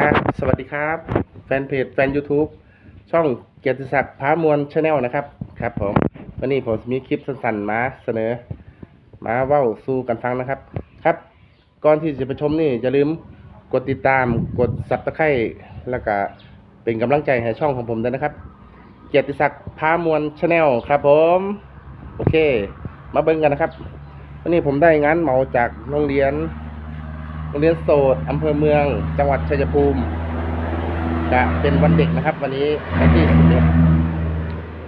ครับ สวัสดีครับ แฟนเพจแฟน YouTube ช่องเกียรติศักดิ์พามวลชาแนลนะครับ ครับผมวันนี้ผมมีคลิปสั้นๆมาเสนอ มาเว้าสู้กันฟังนะครับ ครับ ก่อนที่จะไปชมนี่อย่าลืมกดติดตามกดซับสไครต์แล้วก็เป็นกำลังใจให้ช่องของผมด้วยนะครับ เกียรติศักดิ์พามวลชาแนลครับผม โอเค มาเบิ่งกันนะครับ วันนี้ผมได้งานเหมาจากโรงเรียน รงเรียนโสดอำเภอเมือง จังหวัดชัยภูมิ จะเป็นวันเด็กนะครับ วันนี้วันที่สิบเอ็ด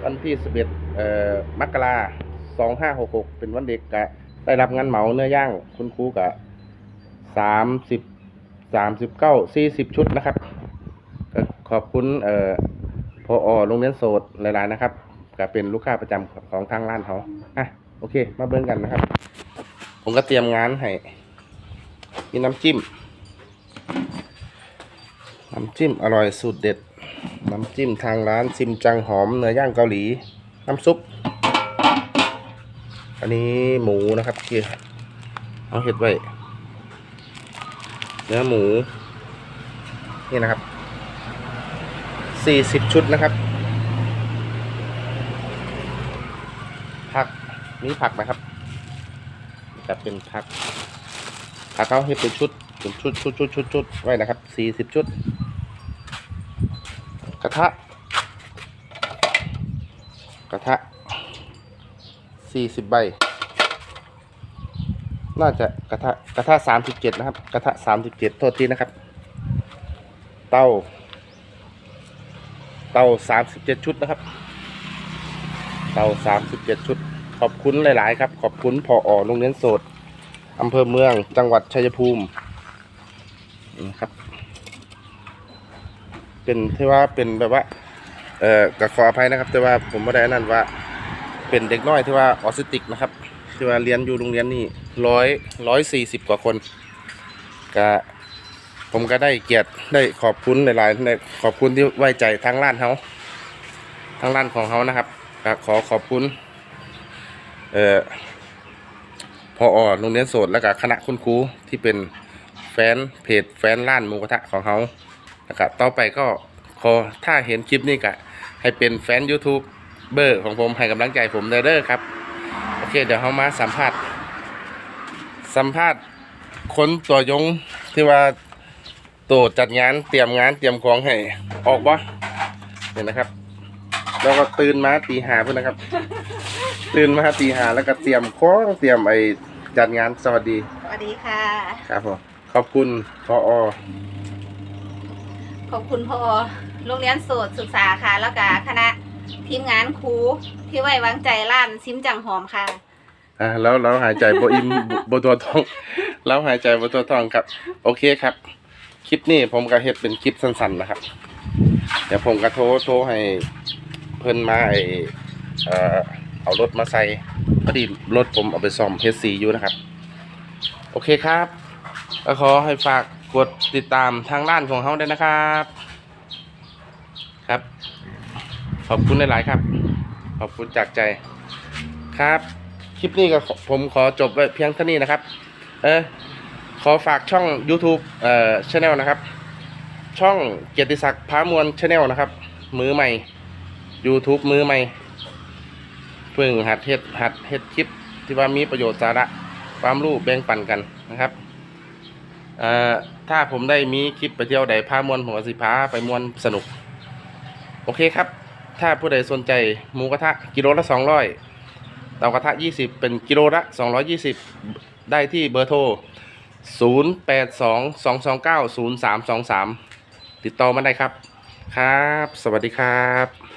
วันที่สิบเอ่อมกราสองห้าหกหกเป็นวันเด็กกะได้รับงานเหมาเนื้อย่างคุณครูกะสามสิบสามสิบเก้าสี่สิบชุดนะครับก็ขอบคุณเอ่อพอโรงเรียนโสดหลายๆนะครับก็เป็นลูกค้าประจำของทางร้านเขาอะโอเค มาเบิ่งกันนะครับ ผมก็เตรียมงานให้ มีน้ำจิ้ม น้ำจิ้มอร่อยสูตรเด็ด น้ำจิ้มทางร้านซิมจังหอมเนื้อย่างเกาหลี น้ำซุป อันนี้หมูนะครับที่เอาเห็ดไว้ เนื้อหมู นี่นะครับสี่สิบชุดนะครับ ผัก มีผักไหมครับ จะเป็นผัก ผักเขาให้เป็นชุดเป็นชุดชุดชุดชุดชุดไว้นะครับสี่สิบชุด กระทะ กระทะสี่สิบใบ น่าจะกระทะกระทะสามสิบเจ็ดนะครับ กระทะสามสิบเจ็ดโทษทีนะครับ เตาเตาสามสิบเจ็ดชุดนะครับ เตาสามสิบเจ็ดชุด ขอบคุณหลาย ๆ ครับ ขอบคุณพออโรงเรียนโสด อำเภอเมืองจังหวัดชัยภูมินะครับ เป็นที่ว่าเป็นแบบว่า เอ่อก็ขออภัยนะครับ แต่ว่าผมไม่ได้นนั่นว่า เป็นเด็กน้อยที่ว่าออทิสติกนะครับ ที่ว่าเรียนอยู่โรงเรียนนี่ร้อยร้อยสี่สิบกว่าคนก็ผมก็ได้เกียรติได้ขอบคุณหลายๆขอบคุณที่ไว้ใจทางร้านเขาทางร้านของเขานะครับก็ขอขอบคุณ เอ่อ พอโรงเรียนโสดแล้วก็คณะคุณครูที่เป็นแฟนเพจแฟนร้านหมูกระทะของเขาแล้วก็ต่อไปก็ขอถ้าเห็นคลิปนี้ก็ให้เป็นแฟน YouTube เบอร์ของผมให้กำลังใจผมเด้อเด้อครับ โอเค เดี๋ยวเขามาสัมภาษณ์สัมภาษณ์คนตัวยงที่ว่าตัวจัดงานเตรียมงานเตรียมของให้ออกบ่เนี่ยนะครับ แล้วก็ตื่นมาตีหาเพื่อนนะครับ ตื่นมาตีหาแล้วก็เตรียมของเตรียมไอ้จัดงานสวัสดี สวัสดีค่ะ ครับผมขอบคุณพออขอบคุณพอโรงเรียนโสดศึกษาค่ะ แล้วก็คณะทีมงานครูที่ไว้วางใจร้านซิมจังหอมค่ะ อ่าแล้วเราหายใจโบอิมโบตัวทองแล้วหายใจโบตัวทองครับ โอเคครับ คลิปนี้ผมก็เฮ็ดเป็นคลิปสั้นๆนะครับ เดี๋ยวผมก็โทรโทรให้เพิ่นมาไอเอ่อ เอารถมาใส่พอดีรถผมเอาไปซ่อมเฮสีอยู่นะครับ โอเคครับก็ขอให้ฝากกดติดตามทางร้านของเขาด้วยนะครับ ครับ ขอบคุณหลาย ๆ ครับ ขอบคุณจากใจครับ คลิปนี้ก็ผมขอจบไว้เพียงเท่านี้นะครับ เออขอฝากช่อง YouTube เอ่อช anel นะครับ ช่องเกียรติศักดิ์พามวลช anel นะครับ มือใหม่ YouTube มือใหม่ เพิ่งหัดเฮ็ดหัดเฮ็ดคลิปที่ว่ามีประโยชน์สาระความรู้แบ่งปันกันนะครับเอ่อถ้าผมได้มีคลิปไปเที่ยวใดพามวลผมก็สิพาไปมวลสนุก โอเคครับ ถ้าผู้ใดสนใจหมูกระทะกิโลละสองร้อยเตากระทะยี่สิบเป็นกิโลละสองร้อยี่สิบได้ที่เบอร์โทรศูนย์แปดสองสองสองเก้าศูนย์สามสองสามติดต่อมาได้ครับ ครับ สวัสดีครับ